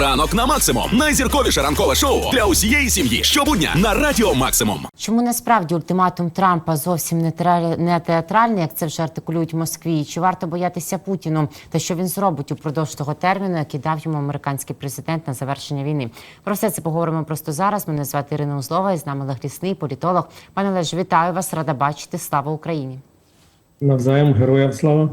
Ранок на максимум. Найзірковіше ранкове шоу для усієї сім'ї. Щобудня на Радіо Максимум. Чому насправді ультиматум Трампа зовсім не тра- не театральний, як це вже артикулюють в Москві? Чи варто боятися Путіну? Та що він зробить упродовж того терміну, який дав йому американський президент на завершення війни? Про все це поговоримо просто зараз. Мене звати Ірина Узлова і з нами Олег Лісний, політолог. Пане Олеже, вітаю вас, рада бачити. Слава Україні! Навзаєм героям слава.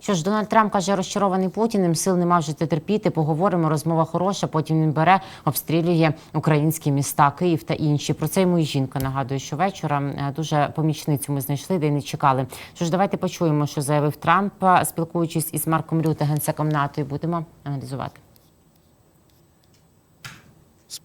Що ж, Дональд Трамп каже, розчарований Путіним, сил нема вже терпіти. Поговоримо, розмова хороша. Потім він бере, обстрілює українські міста, Київ та інші. Про це йому і жінка нагадує, що вечора е, дуже помічницю ми знайшли, де й не чекали. Що ж, давайте почуємо, що заявив Трамп, е, спілкуючись із Марком Рюте, генсеком НАТО, і будемо аналізувати.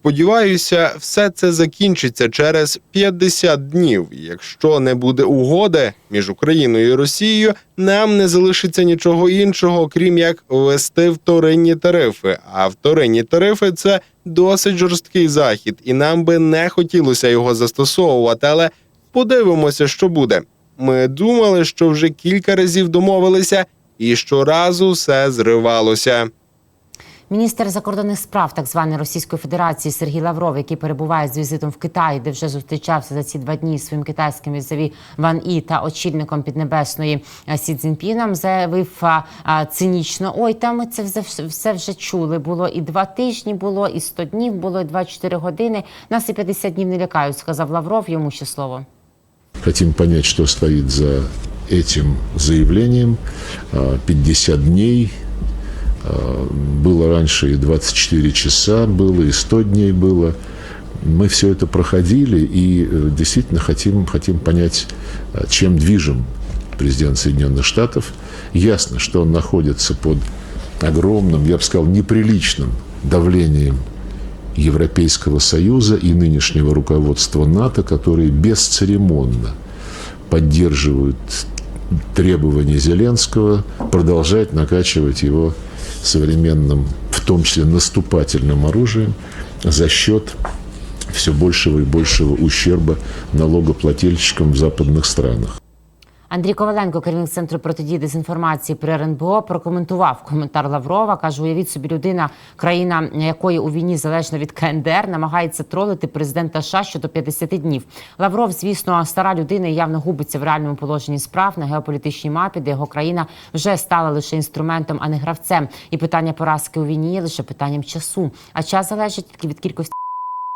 Сподіваюся, все це закінчиться через 50 днів. Якщо не буде угоди між Україною і Росією, нам не залишиться нічого іншого, крім як ввести вторинні тарифи. А вторинні тарифи це досить жорсткий захід, і нам би не хотілося його застосовувати. Але подивимося, що буде. Ми думали, що вже кілька разів домовилися, і щоразу все зривалося. Міністр закордонних справ так званої Російської Федерації Сергій Лавров, який перебуває з візитом в Китаї, де вже зустрічався за ці два дні з своїм китайським візаві Ван І та очільником Піднебесної е, Сі Цзіньпіном, заявив цинічно: ой, там ми це все, вже чули. Було і два тижні, було, і 100 днів, було, і 24 години. Нас і 50 днів не лякають, сказав Лавров. Йому ще слово. Хотим понять, что стоит за этим заявлением. А, 50 дней. Было раньше и 24 часа было, и 100 дней было. Мы все это проходили и э, действительно хотим, хотим понять, а, чем движим президент Соединенных Штатов. Ясно, что он находится под огромным, я бы сказал, неприличным давлением Европейского Союза и нынешнего руководства НАТО, которые бесцеремонно поддерживают требования Зеленского продолжать накачивать его современным, в том числе наступательным оружием за счет все большего и большего ущерба налогоплательщикам в западных странах. Андрій Коваленко, керівник центру протидії дезінформації при РНБО, прокоментував коментар Лаврова. каже: уявіть собі, людина, країна якої у війні залежно від КНДР, намагається тролити президента США щодо 50 днів. Лавров, звісно, стара людина і явно губиться в реальному положенні справ на геополітичній мапі, де його країна вже стала лише інструментом, а не гравцем. І питання поразки у війні є лише питанням часу. А час залежить від кількості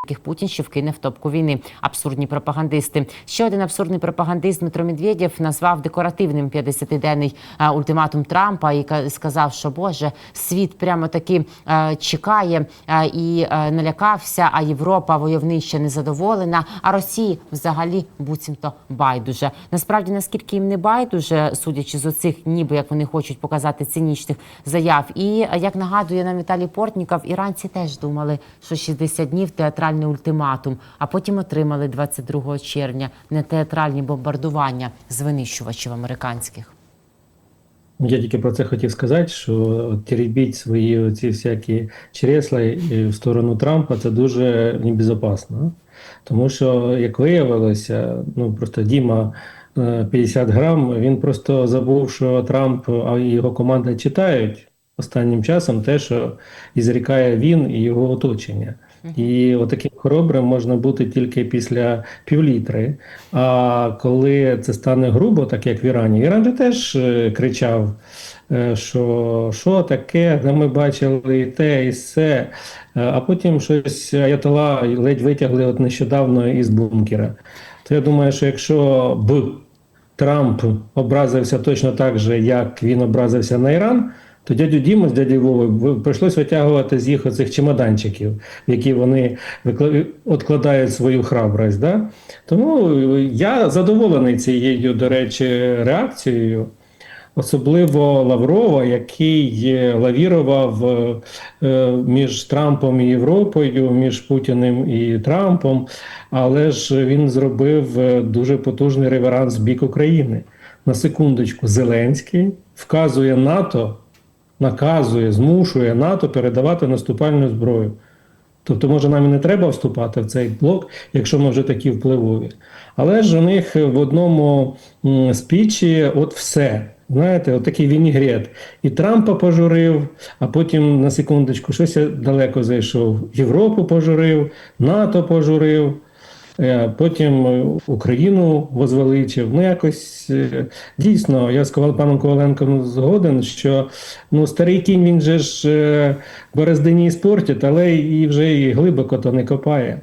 яких Путін ще вкине в топку війни. Абсурдні пропагандисти. Ще один абсурдний пропагандист Дмитро Медведєв назвав декоративним 50-денний е, ультиматум Трампа і ка- сказав, що Боже, світ прямо таки е, чекає е, і налякався. А Європа войовнища незадоволена. А Росії взагалі буцімто байдуже. Насправді, наскільки їм не байдуже, судячи з оцих, ніби як вони хочуть показати цинічних заяв. І як нагадує нам Віталій Портніков, іранці теж думали, що 60 днів театральний ультиматум, а потім отримали 22 червня не театральні бомбардування з винищувачів американських. Я тільки про це хотів сказати, що теребіть свої ці всякі чресла в сторону Трампа це дуже небезпечно. Тому що, як виявилося, ну просто Діма е, 50 грам, він просто забув, що Трамп а його команда читають останнім часом те, що ізрікає він і його оточення. І отаким хоробрим можна бути тільки після півлітри. А коли це стане грубо, так як в Ірані, Іран же теж е, кричав, е, що що таке, де ми бачили і те, і все. Е, А потім щось Аятола ледь витягли от нещодавно із бункера. То я думаю, що якщо б Трамп образився точно так же, як він образився на Іран, то дядю Діму з дядю Вовою прийшлось витягувати з їх оцих чемоданчиків, які вони откладають свою храбрость. Да? Тому я задоволений цією, до речі, реакцією. Особливо Лаврова, який е, лавірував е, між Трампом і Європою, між Путіним і Трампом, але ж він зробив е, дуже потужний реверанс в бік України. На секундочку, Зеленський вказує НАТО, наказує, змушує НАТО передавати наступальну зброю. Тобто, може, нам і не треба вступати в цей блок, якщо ми вже такі впливові. Але ж у них в одному спічі от все. Знаєте, отакий вінігрет. І Трампа пожурив, а потім на секундочку щось далеко зайшов. Європу пожурив, НАТО пожурив, потім е, Україну возвеличив. Ну, якось е, дійсно, я з паном Коваленком згоден, що ну, старий кінь він же ж е, бороздині спортить, але і вже і глибоко то не копає.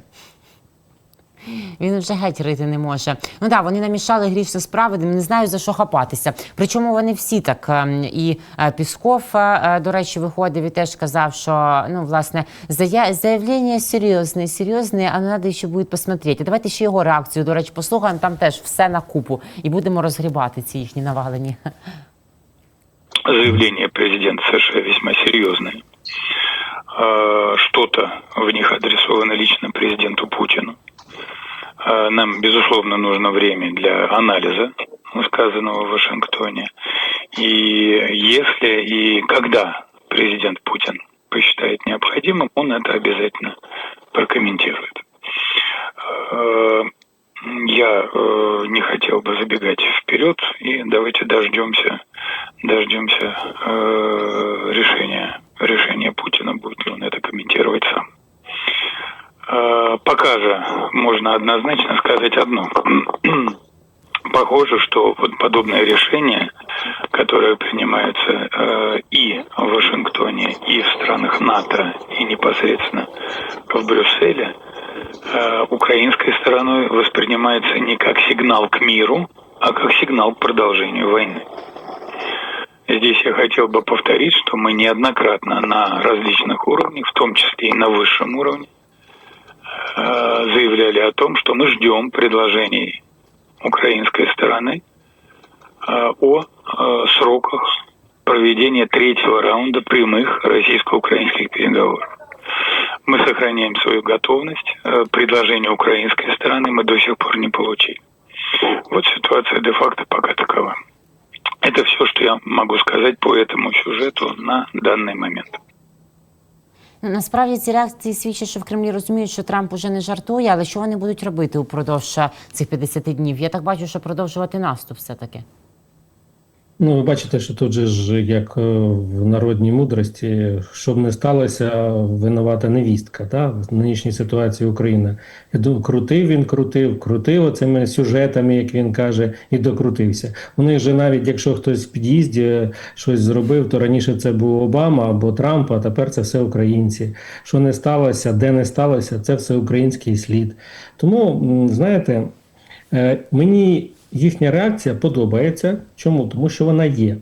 Він вже геть рити не може. Ну так, вони намішали гріші справи, не знаю за що хапатися. Причому вони всі так. ем, І е, Пісков, е, е, до речі, виходив і теж казав, що ну, власне, зая- заявлення серйозне, серйозне, але треба ще буде посмотрети. Давайте ще його реакцію, до речі, послухаємо. Там теж все на купу. І будемо розгрібати ці їхні навалені. заявления президента США весьма серьезные. А, Что-то в них адресовано лично президенту Путину. А, Нам, безусловно, нужно время для анализа сказанного в Вашингтоне. И если и когда президент Путин посчитает необходимым, он это обязательно прокомментирует. Э, Я э, не хотел бы забегать вперед, и давайте дождемся, дождемся э, решения, решения Путина, будет ли он это комментировать сам. Же можно однозначно сказать одно. Похоже, что вот подобное решение, которое принимается э, и в Вашингтоне, и в странах НАТО, и непосредственно в Брюсселе, э, украинской стороной воспринимается не как сигнал к миру, а как сигнал к продолжению войны. Здесь я хотел бы повторить, что мы неоднократно на различных уровнях, в том числе и на высшем уровне, заявляли о том, что мы ждем предложений украинской стороны э, о э, сроках проведения третьего раунда прямых российско-украинских переговоров. Мы сохраняем свою готовность. Э, Предложение украинской стороны мы до сих пор не получили. Вот ситуация де-факто пока такова. Это все, что я могу сказать по этому сюжету на данный момент. Насправді ці реакції свідчать, що в Кремлі розуміють, що Трамп уже не жартує, але що вони будуть робити упродовж е, цих 50 днів? Я так бачу, що продовжувати наступ все-таки. Ну, ви бачите, що тут же ж як е, в народній мудрості, щоб не сталося, винувата невістка, та, в нинішній ситуації України. Я думаю, крутив він, крутив, крутив оцими сюжетами, як він каже, і докрутився. У них же навіть якщо хтось в під'їзді щось зробив, то раніше це був Обама або Трамп, а тепер це все українці. Що не сталося, де не сталося, це все український слід. Тому, знаєте, е, мені їхня реакція подобається. Чому? Тому що вона є.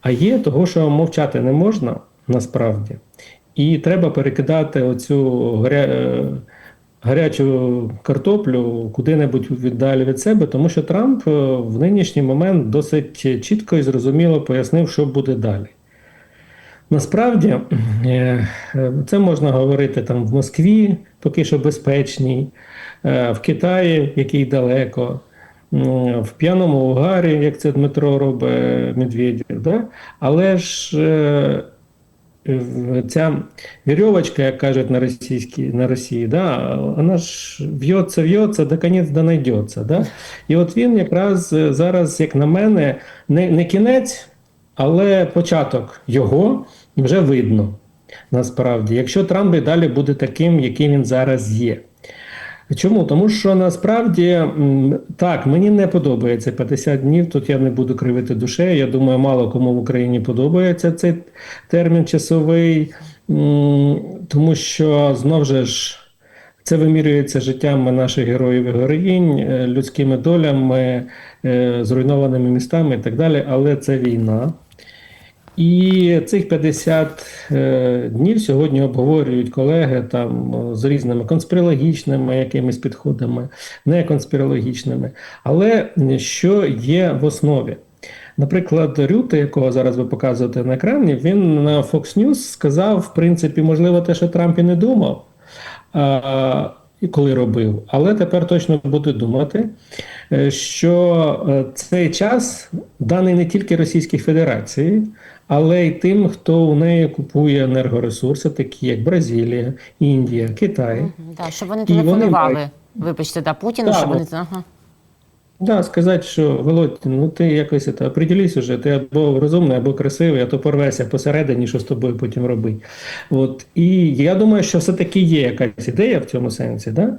А є того, що мовчати не можна насправді. І треба перекидати оцю гаря... е, гарячу картоплю куди-небудь віддалі від себе, тому що Трамп е, в нинішній момент досить чітко і зрозуміло пояснив, що буде далі. Насправді, е, це можна говорити там в Москві, поки що безпечній, в Китаї, який далеко, в п'яному угарі, як це Дмитро робить Медведєв. Да? Але ж е, ця вірьовочка, як кажуть на на Росії, да, вона ж в'ється, в'ється, до кінець донайдеться. Да? І от він якраз е, зараз, як на мене, не, не кінець, але початок його вже видно. Насправді, якщо Трамп і далі буде таким, яким він зараз є. Чому? Тому що насправді так, мені не подобається 50 днів. Тут я не буду кривити душею. Я думаю, мало кому в Україні подобається цей термін часовий, тому що знов же ж це вимірюється життями наших героїв і героїнь, е, людськими долями, е, зруйнованими містами і так далі. Але це війна. І цих 50 е, днів сьогодні обговорюють колеги там е, з різними конспірологічними якимись підходами, неконспірологічними. Але що є в основі? Наприклад, Рюте, якого зараз ви показуєте на екрані, він на Fox News сказав, в принципі, можливо, те, що Трамп і не думав. І коли робив, але тепер точно буде думати, е, що цей час даний не тільки Російській Федерації, але й тим, хто у неї купує енергоресурси, такі як Бразилія, Індія, Китай. Да, щоб вони І вони телефонували. Вибачте, да, Путіну, Так, щоб вони. Ага. Да, сказати, що Володь, ну ти якось це, определись уже, ти або розумний, або красивий, а то порвешся посередині, що з тобою потім робить. От. І я думаю, що все-таки є якась ідея в цьому сенсі. Да?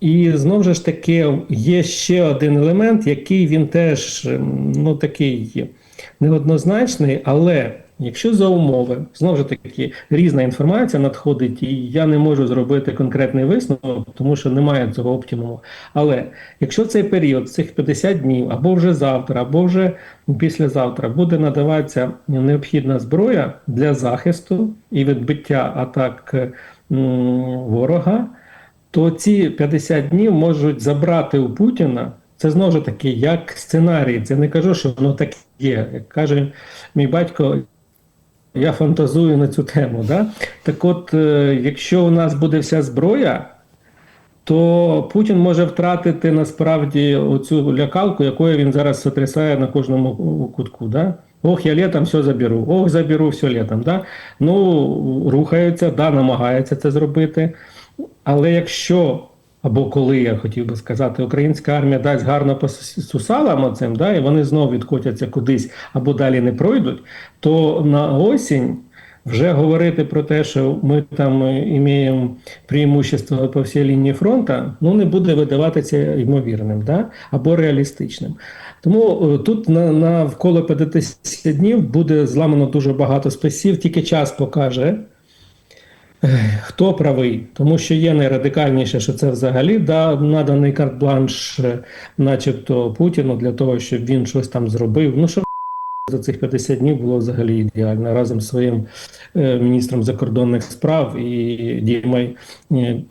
І знову ж таки є ще один елемент, який він теж ну, такий неоднозначний, але якщо за умови, знову ж таки, різна інформація надходить, і я не можу зробити конкретний висновок, тому що немає цього оптимуму. Але якщо цей період, цих 50 днів, або вже завтра, або вже післязавтра буде надаватися необхідна зброя для захисту і відбиття атак ворога, то ці 50 днів можуть забрати у Путіна. Це знову ж таки як сценарій. Це не кажу, що воно так є. Як каже мій батько, я фантазую на цю тему. Да? Так от, е, якщо у нас буде вся зброя, то Путін може втратити насправді оцю лякалку, якою він зараз сотрясає на кожному кутку. Да? Ох, я літом все заберу, ох, заберу все літом. Да? Ну, рухаються, да, намагаються це зробити. Але якщо, або коли я хотів би сказати, українська армія дасть гарно по сусалам оцим, да, і вони знову відкотяться кудись або далі не пройдуть, то на осінь вже говорити про те, що ми там маємо преимущество по всій лінії фронту, ну не буде видаватися ймовірним, да? або реалістичним. Тому е, тут на, навколо 50 днів буде зламано дуже багато списів, тільки час покаже. Хто правий, тому що є найрадикальніше, що це взагалі да, наданий карт-бланш, е, начебто Путіну, для того, щоб він щось там зробив. Ну що за цих 50 днів було взагалі ідеально разом з своїм е, міністром закордонних справ і Дімой е,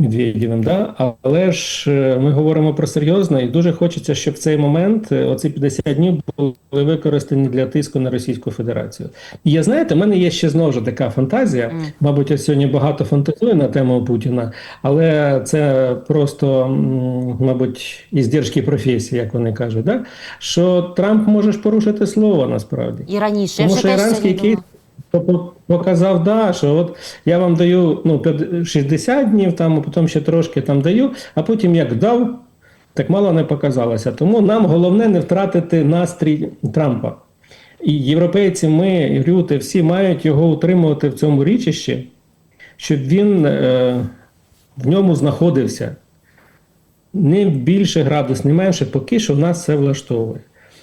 Медведєвим. Да? Але ж е, ми говоримо про серйозне, і дуже хочеться, щоб в цей момент е, оці 50 днів були використані для тиску на Російську Федерацію. І я знаєте, в мене є ще знову ж така фантазія. Мабуть, я сьогодні багато фантазую на тему Путіна, але це просто, мабуть, іздержки професії, як вони кажуть, да? що Трамп може порушити слово насправді. І раніше Тому що іранський кейс показав, да, що от я вам даю ну, п'ят- 60 днів, там, а потім ще трошки там даю, а потім як дав, так мало не показалося. Тому нам головне не втратити настрій Трампа. І європейці, ми, і Рюти, всі мають його утримувати в цьому річищі, щоб він е, в ньому знаходився. Не більше градус, не менше, поки що в нас все влаштовує.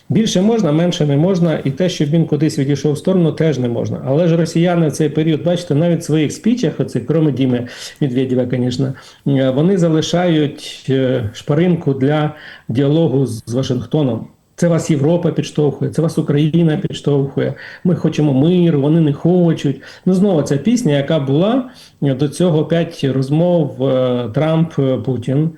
Більше можна, менше не можна, і те, щоб він кудись відійшов в сторону, теж не можна. Але ж росіяни в цей період, бачите, навіть в своїх спічах, оці, кроме Діми Медведєва, звісно, е, вони залишають е, шпаринку для діалогу з Вашингтоном. Це вас Європа підштовхує, це вас Україна підштовхує. Ми хочемо миру, вони не хочуть. Ну знову ця пісня, яка була е, до цього п'ять розмов Трамп Путін.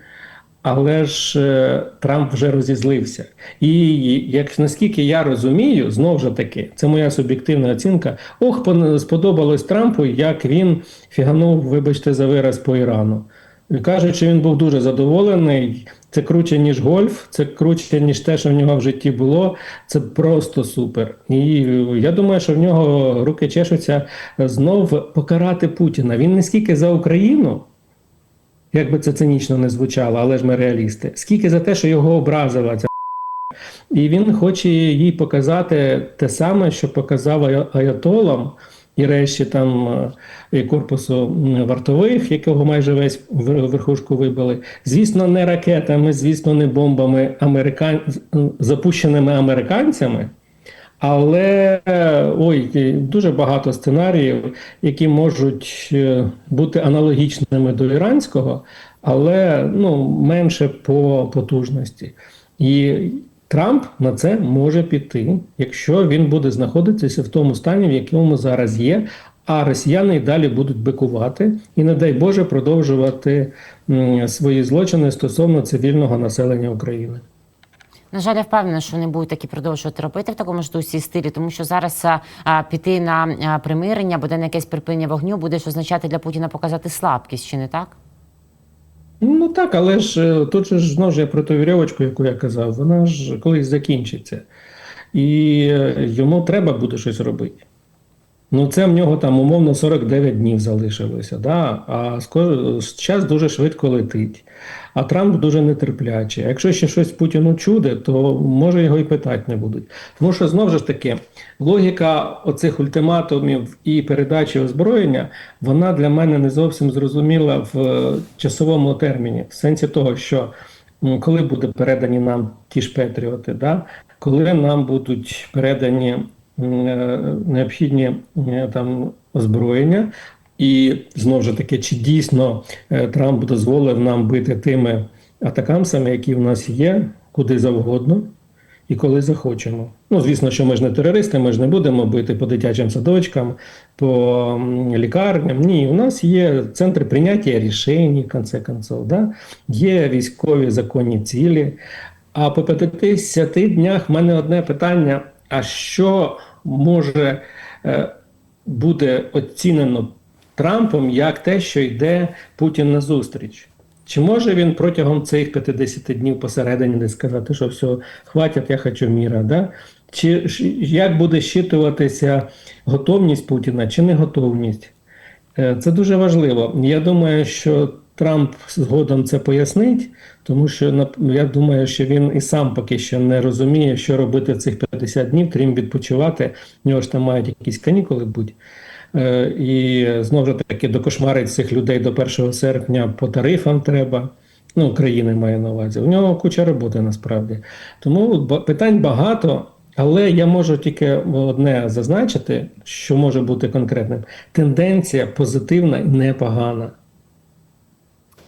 Але ж е, Трамп вже розізлився. І як наскільки я розумію, знову ж таки, це моя суб'єктивна оцінка. Ох, сподобалось Трампу, як він фіганув, вибачте, за вираз по Ірану. Кажуть, що він був дуже задоволений. Це круче, ніж гольф, це круче, ніж те, що в нього в житті було. Це просто супер. І е, я думаю, що в нього руки чешуться знов покарати Путіна. Він не скільки за Україну. Як би це цинічно не звучало, але ж ми реалісти. Скільки за те, що його образила ця і він хоче їй показати те саме, що показав аятолам і решті там е, і корпусу вартових, якого майже весь вер- верхушку вибили. Звісно, не ракетами, звісно, не бомбами американ... запущеними американцями. Але ой, дуже багато сценаріїв, які можуть е, бути аналогічними до іранського, але ну, менше по потужності. І Трамп на це може піти, якщо він буде знаходитися в тому стані, в якому зараз є. А росіяни й далі будуть бикувати і, не дай Боже, продовжувати свої злочини стосовно цивільного населення України. На жаль, я впевнена, що вони будуть такі продовжувати робити в такому ж дусі стилі, тому що зараз а, піти на а, примирення, буде на якесь припинення вогню, буде ж означати для Путіна показати слабкість, чи не так? Ну так, але ж е, тут ж знову ж я про ту вірьовочку, яку я казав, вона ж колись закінчиться. І е, йому треба буде щось робити. Ну, це в нього там умовно 49 днів залишилося. Да? А час дуже швидко летить. А Трамп дуже нетерплячий. Якщо ще щось Путіну чуде, то може його і питати не будуть. Тому що знову ж таки логіка оцих ультиматумів і передачі озброєння, вона для мене не зовсім зрозуміла в е, часовому терміні, в сенсі того, що коли будуть передані нам ті ж Петріоти, да? коли нам будуть передані необхідні е, там озброєння, і знову ж таки, чи дійсно е, Трамп дозволив нам бити тими атакамсами, які в нас є, куди завгодно і коли захочемо. Ну, звісно, що ми ж не терористи, ми ж не будемо бити по дитячим садочкам, по лікарням. Ні, у нас є центри прийняття рішень, в конце концов, да? є військові законні цілі. А по 50 днях в мене одне питання: а що може е, буде оцінено Трампом як те, що йде Путін на зустріч? Чи може він протягом цих 50 днів посередині не сказати, що все, хватить, я хочу міра? Да? Чи як буде щитуватися готовність Путіна чи не готовність? Е, Це дуже важливо. Я думаю, що Трамп згодом це пояснить, тому що я думаю, що він і сам поки що не розуміє, що робити цих 50 днів, крім відпочивати. В нього ж там мають якісь канікули бути. Е, І знову ж таки докошмарить цих людей до 1 серпня по тарифам треба. Ну, України має на увазі. У нього куча роботи насправді. Тому питань багато, але я можу тільки одне зазначити, що може бути конкретним. Тенденція позитивна і непогана.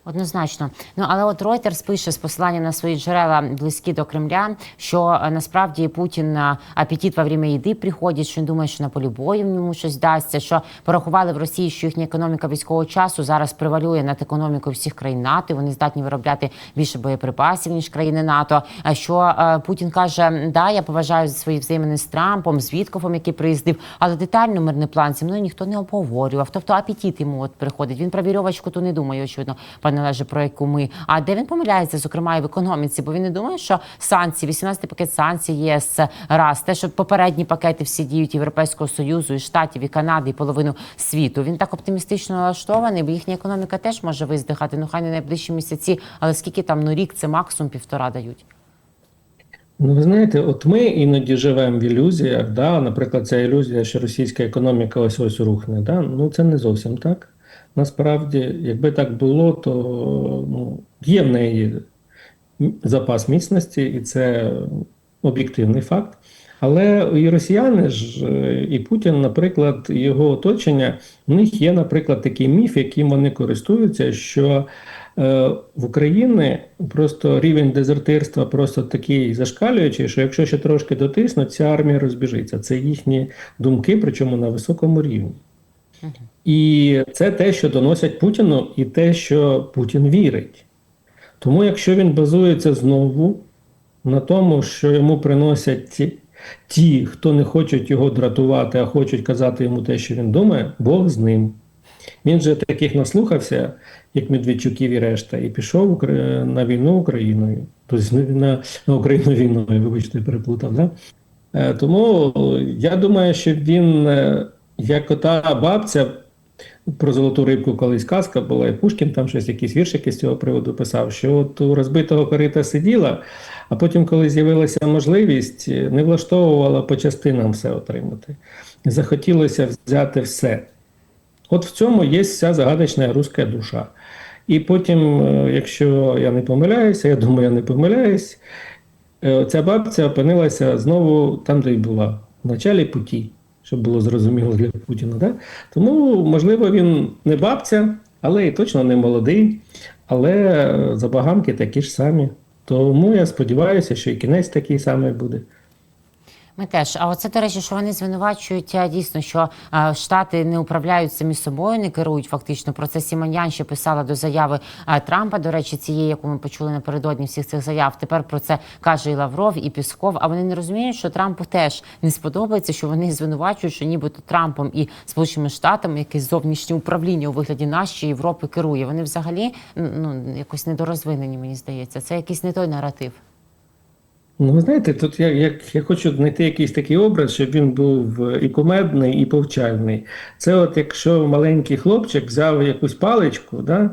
Однозначно. Ну але от Reuters пише з посилання на свої джерела близькі до Кремля, що е, насправді Путін на апетит во время їди приходить, що він думає, що на полі бою в ньому щось дасться. Що порахували в Росії, що їхня економіка військового часу зараз превалює над економікою всіх країн НАТО. Вони здатні виробляти більше боєприпасів ніж країни НАТО. А що е, Путін каже: да, я поважаю свої взаємини з Трампом, з Віткофом, який приїздив, але детально мирний план зі мною ніхто не обговорював. Тобто апетит йому от приходить. Він про вірьовочку то не думає, очевидно, пане про яку ми. А де він помиляється, зокрема, і в економіці, бо він не думає, що санкції, 18-й пакет санкцій ЄС раз, те, що попередні пакети всі діють Європейського союзу, і штатів, і Канади, і половину світу. Він так оптимістично налаштований, бо їхня економіка теж може виздихати. Ну хай не найближчі місяці, але скільки там ну рік це максимум півтора дають. Ну, ви знаєте, от ми іноді живемо в ілюзіях. Да? Наприклад, ця ілюзія, що російська економіка ось ось рухне. Да? Ну це не зовсім так. Насправді, якби так було, то ну, є в неї запас міцності, і це об'єктивний факт. Але і росіяни ж, і Путін, наприклад, його оточення, в них є, наприклад, такий міф, яким вони користуються, що е, в Україні просто рівень дезертирства просто такий зашкалюючий, що якщо ще трошки дотиснуть, ця армія розбіжиться. Це їхні думки, причому на високому рівні. І це те, що доносять Путіну, і те, що Путін вірить. Тому, якщо він базується знову на тому, що йому приносять ті, ті, хто не хочуть його дратувати, а хочуть казати йому те, що він думає, Бог з ним. Він же таких наслухався, як Медведчуків і решта, і пішов на війну Україною. Тобто на, на Україну війною, вибачте, переплутав. Да? Е, Тому я думаю, що він, е, як ота бабця, про золоту рибку колись казка була, і Пушкін там щось якісь віршики з цього приводу писав, що от у розбитого корита сиділа, а потім, коли з'явилася можливість, не влаштовувала по частинам все отримати. Захотілося взяти все. От в цьому є вся загадочна руська душа. І потім, е, якщо я не помиляюся, я думаю, я не помиляюсь, е, ця бабця опинилася знову там, де й була, в началі путі, щоб було зрозуміло для Путіна. Да? Тому, можливо, він не бабця, але і точно не молодий, але е, забаганки такі ж самі. Тому я сподіваюся, що і кінець такий самий буде. Ми теж. А оце, до речі, що вони звинувачують дійсно, що Штати не управляють самі собою, не керують фактично. Про це Сімоньян ще писала до заяви Трампа, до речі, цієї, яку ми почули напередодні всіх цих заяв. Тепер про це каже і Лавров, і Пісков. А вони не розуміють, що Трампу теж не сподобається, що вони звинувачують, що нібито Трампом і Сполученими Штатами якесь зовнішнє управління у вигляді нашої Європи керує. Вони взагалі ну якось недорозвинені, мені здається. Це якийсь не той наратив. Ну, ви знаєте, тут я, як, я хочу знайти якийсь такий образ, щоб він був і кумедний, і повчальний. Це от якщо маленький хлопчик взяв якусь паличку, да,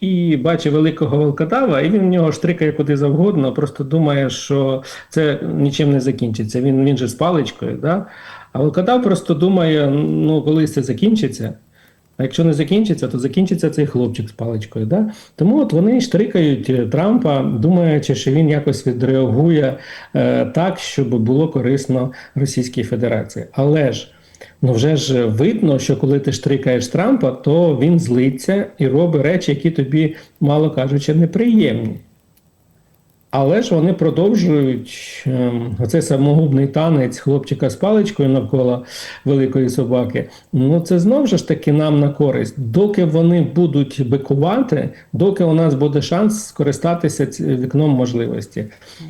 і бачить великого волкодава, і він в нього штрикає куди завгодно, просто думає, що це нічим не закінчиться. Він, він же з паличкою. Да? А волкодав просто думає, ну, коли це закінчиться. А якщо не закінчиться, то закінчиться цей хлопчик з паличкою. Да? Тому от вони штрикають е, Трампа, думаючи, що він якось відреагує е, так, щоб було корисно Російській Федерації. Але ж ну вже ж видно, що коли ти штрикаєш Трампа, то він злиться і робить речі, які тобі, мало кажучи, неприємні. Але ж вони продовжують ем, оцей самогубний танець хлопчика з паличкою навколо великої собаки. Ну це знову ж таки нам на користь. Доки вони будуть бикувати, доки у нас буде шанс скористатися вікном можливості.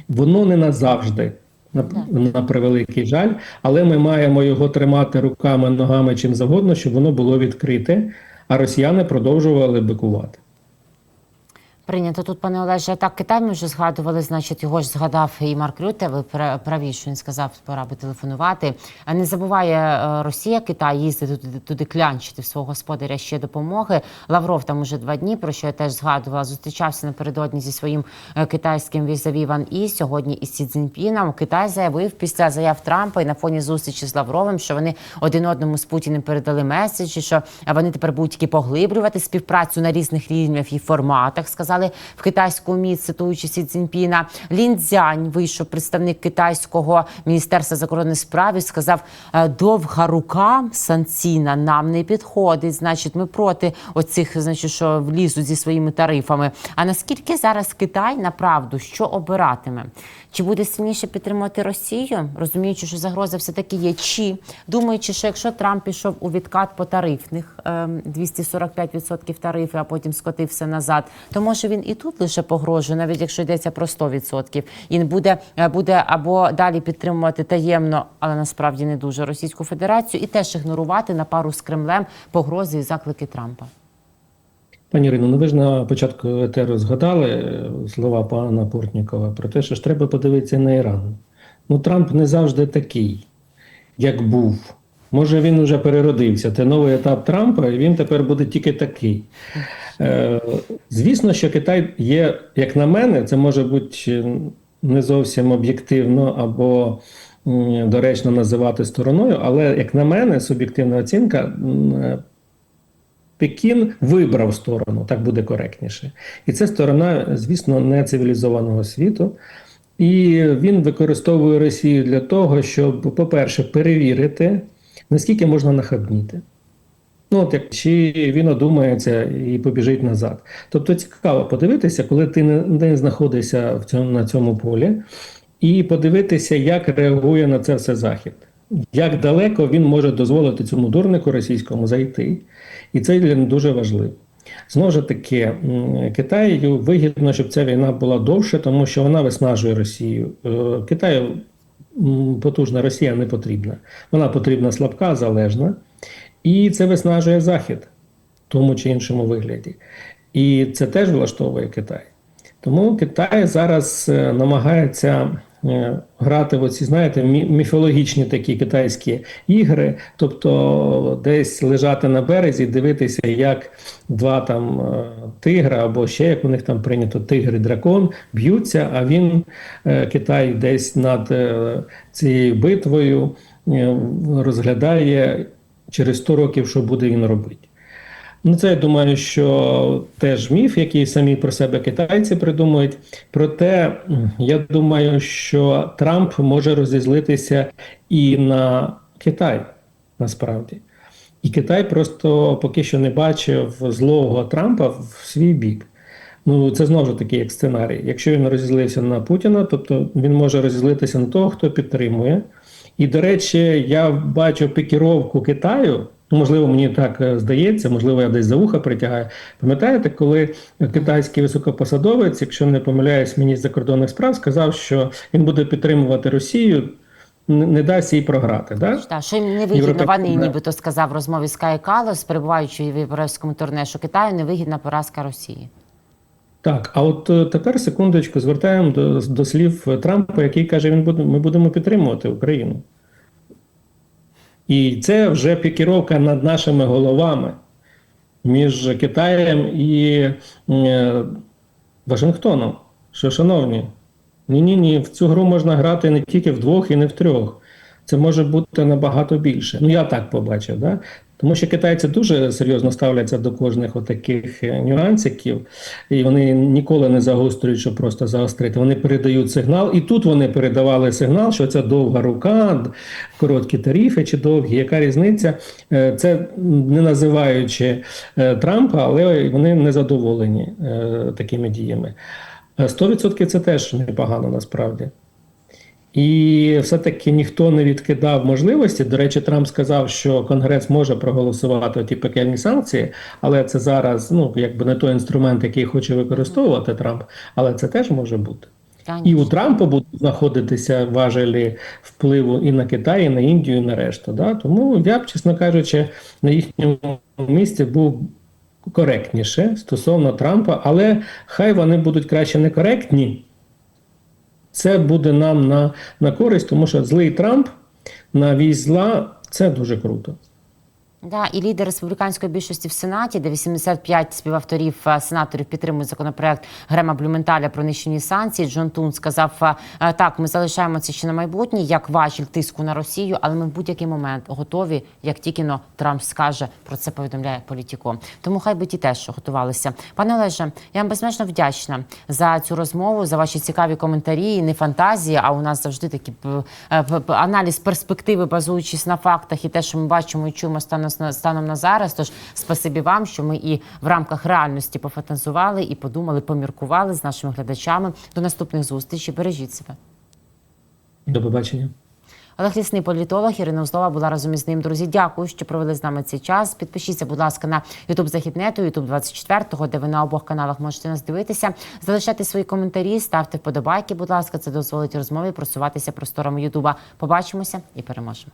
Воно не назавжди. На, на превеликий жаль, але ми маємо його тримати руками, ногами чим завгодно, щоб воно було відкрите, а росіяни продовжували бикувати. Прийнято тут, пане Олеже. Так, Китай ми вже згадували, значить, його ж згадав і Марк Рюте. Ви праві, що він сказав, пора би телефонувати. А не забуває е, Росія, Китай їздити туди, туди клянчити в свого господаря ще допомоги. Лавров там уже два дні, про що я теж згадувала. Зустрічався напередодні зі своїм е, китайським візаві Ван І, сьогодні із Сі Цзіньпіном. Китай заявив після заяв Трампа і на фоні зустрічі з Лавровим, що вони один одному з Путіним передали меседжі, що вони тепер будуть тільки поглиблювати співпрацю на різних рівнях і форматах. Сказали в китайському МІД, цитуючи Сі Цзіньпіна. Лін Цзянь вийшов представник китайського міністерства закордонних справ і сказав: «Е, довга рука санкційна нам не підходить. Значить, ми проти оцих, значить, що влізуть зі своїми тарифами. А наскільки зараз Китай направду що обиратиме? Чи буде сильніше підтримувати Росію, розуміючи, що загроза все таки є, чи думаючи, що якщо Трамп пішов у відкат по тарифних ем, 245% тарифи, а потім скотився назад, то може він і тут лише погрожує, навіть якщо йдеться про 100%. І буде, е, буде або далі підтримувати таємно, але насправді не дуже Російську Федерацію, і теж ігнорувати на пару з Кремлем погрози і заклики Трампа. Пані Ірино, ну ви ж на початку етеру згадали е, слова пана Портнікова про те, що ж треба подивитися на Іран. Ну, Трамп не завжди такий, як був. Може, він вже переродився. Це новий етап Трампа, і він тепер буде тільки такий. Е, звісно, що Китай є, як на мене, це може бути е, не зовсім об'єктивно або доречно називати стороною, але, як на мене, суб'єктивна оцінка. е, Пекін вибрав сторону, так буде коректніше. І це сторона, звісно, не цивілізованого світу. І він використовує Росію для того, щоб, по-перше, перевірити, наскільки можна нахабніти. Ну, от як чи він одумається і побіжить назад. Тобто цікаво подивитися, коли ти не, не знаходишся в цьому, на цьому полі, і подивитися, як реагує на це все Захід. Як далеко він може дозволити цьому дурнику російському зайти, і це для нього дуже важливо. Знову ж таки, Китаю вигідно, щоб ця війна була довше, тому що вона виснажує Росію. Е, Китаю потужна Росія не потрібна. Вона потрібна слабка, залежна, і це виснажує Захід в тому чи іншому вигляді. І це теж влаштовує Китай. Тому Китай зараз е, намагається е, грати в оці, знаєте, міфологічні такі китайські ігри, тобто десь лежати на березі, дивитися, як два там е, тигра, або ще як у них там прийнято тигр і дракон б'ються, а він, Китай, десь над цією битвою розглядає через 100 років, що буде він робити. Ну, це я думаю, що теж міф, який самі про себе китайці придумують. Проте я думаю, що Трамп може розізлитися і на Китай насправді. І Китай просто поки що не бачив злого Трампа в свій бік. Ну, це знову ж таки як сценарій. Якщо він розізлився на Путіна, тобто він може розізлитися на того, хто підтримує. І, до речі, я бачу пікіровку Китаю. Ну, можливо, мені так е, здається, можливо, я десь за вуха притягаю. Пам'ятаєте, коли китайський високопосадовець, якщо не помиляюсь, міністр закордонних справ, сказав, що він буде підтримувати Росію, не дасть їй програти. Да? Та що їм не вигідно, вони да. нібито сказав в розмові з Кай Калос, перебуваючи в європейському турне, що Китаю невигідна поразка Росії. Так, а от е, тепер секундочку звертаємо до, до слів Трампа, який каже, він буде, ми будемо підтримувати Україну. І це вже пікіровка над нашими головами між Китаєм і е, Вашингтоном. Що, шановні, ні-ні ні, в цю гру можна грати не тільки вдвох і не в трьох. Це може бути набагато більше. Ну, я так побачив, да? Тому що китайці дуже серйозно ставляться до кожних отаких е, нюансиків, і вони ніколи не загострюють, щоб просто заострити. Вони передають сигнал, і тут вони передавали сигнал, що це довга рука, короткі тарифи чи довгі. Яка різниця? Е, Це не називаючи е, Трампа, але вони не задоволені такими діями. Е, 100% це теж непогано насправді. І все-таки ніхто не відкидав можливості. До речі, Трамп сказав, що Конгрес може проголосувати ті пекельні санкції, але це зараз ну якби не той інструмент, який хоче використовувати Трамп, але це теж може бути. І у Трампа будуть знаходитися важелі впливу і на Китай, і на Індію, і на решту. Да? Тому я б, чесно кажучи, на їхньому місці був коректніше стосовно Трампа, але хай вони будуть краще некоректні. Це буде нам на, на користь, тому що злий Трамп на вісь зла це дуже круто. Да, і лідер республіканської більшості в Сенаті, де 85 співавторів е, сенаторів підтримують законопроект Грема Блюменталя про нищені санкції. Джон Тун сказав: е, е, так, ми залишаємо це ще на майбутнє, як важіль тиску на Росію, але ми в будь-який момент готові, як тільки но Трамп скаже про це. Повідомляє політіко. Тому хай би ті теж готувалися. Пане Олеже, я вам безмежно вдячна за цю розмову, за ваші цікаві коментарі. Не фантазії, а у нас завжди такі аналіз перспективи, базуючись на фактах, і те, що ми бачимо і чуємо станом на станом на зараз. Тож спасибі вам, що ми і в рамках реальності пофантазували і подумали, поміркували з нашими глядачами. До наступних зустрічей. Бережіть себе. До побачення. Олег Лісний політолог Ірина Узлова була разом із ним. Друзі, дякую, що провели з нами цей час. Підпишіться, будь ласка, на Ютуб Західнету, Ютуб 24 де ви на обох каналах можете нас дивитися. Залишайте свої коментарі, ставте вподобайки. Будь ласка, це дозволить розмові просуватися просторами Ютуба. Побачимося і переможемо.